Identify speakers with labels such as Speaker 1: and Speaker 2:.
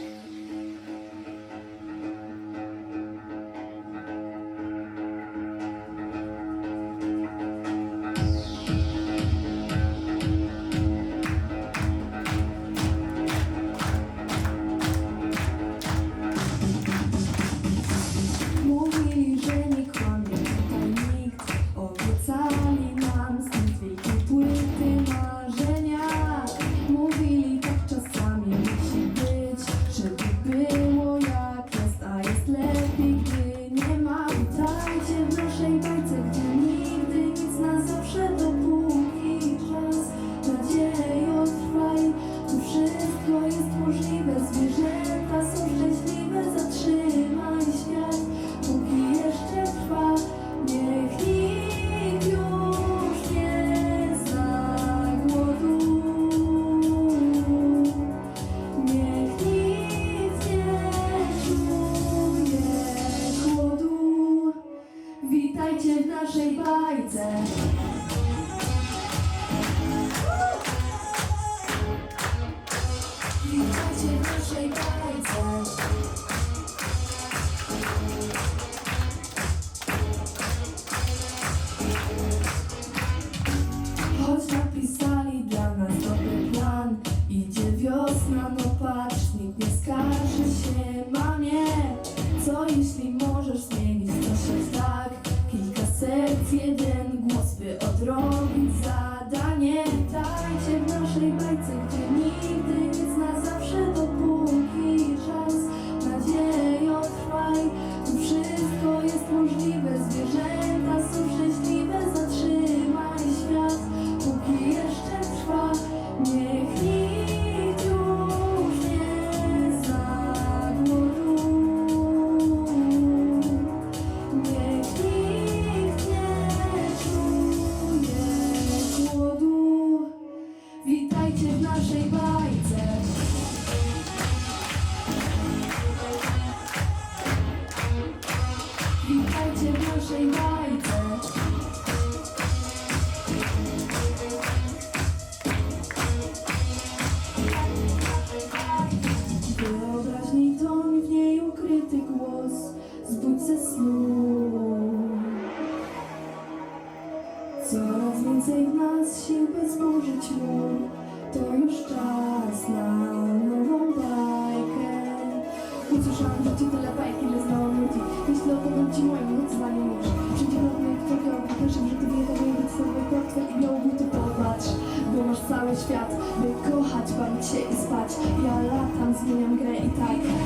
Speaker 1: Thank you. Witajcie w naszej bajce. Witajcie w naszej bajce. Choć napisali dla nas dobry plan Idzie wiosna, no patrz, nikt nie skarży się Mamie, co jeśli możesz zmienić coś tak Kilka jeden głos, by odrobić zadanie. Dajcie w naszej bajce, gdzie nigdy naszej bajce Wyobraźni ton w ukryty głos. Z budce snu. Coraz więcej w nas sił, by To już czas na nową bajkę. Usłyszałam tyle cały świat, by kochać, bawić się i spać. Ja latam, zmieniam grę i tak